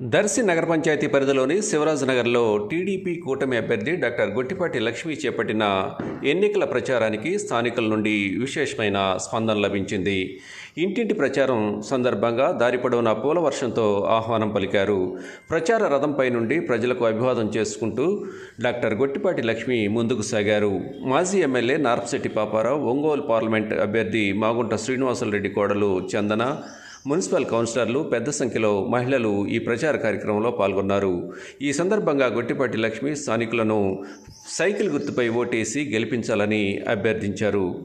దర్శి నగర పంచాయతీ పరిధిలోని శివరాజనగర్లో టీడీపీ కూటమి అభ్యర్థి డాక్టర్ గొట్టిపాటి లక్ష్మి చేపట్టిన ఎన్నికల ప్రచారానికి స్థానికుల నుండి విశేషమైన స్పందన లభించింది. ఇంటింటి ప్రచారం సందర్భంగా దారి పొడవునా పూల వర్షంతో ఆహ్వానం పలికారు. ప్రచార రథంపై నుండి ప్రజలకు అభివాదం చేసుకుంటూ డాక్టర్ గొట్టిపాటి లక్ష్మి ముందుకు సాగారు. మాజీ ఎమ్మెల్యే నార్పశెట్టి పాపారావు ఒంగోలు పార్లమెంట్ అభ్యర్థి మాగుంట శ్రీనివాసులరెడ్డి కోడలు చందన మున్సిపల్ కౌన్సిలర్లు పెద్ద సంఖ్యలో మహిళలు ఈ ప్రచార కార్యక్రమంలో పాల్గొన్నారు. ఈ సందర్భంగా గొట్టిపాటి లక్ష్మి స్థానికులను సైకిల్ గుర్తుపై ఓటేసి గెలిపించాలని అభ్యర్థించారు.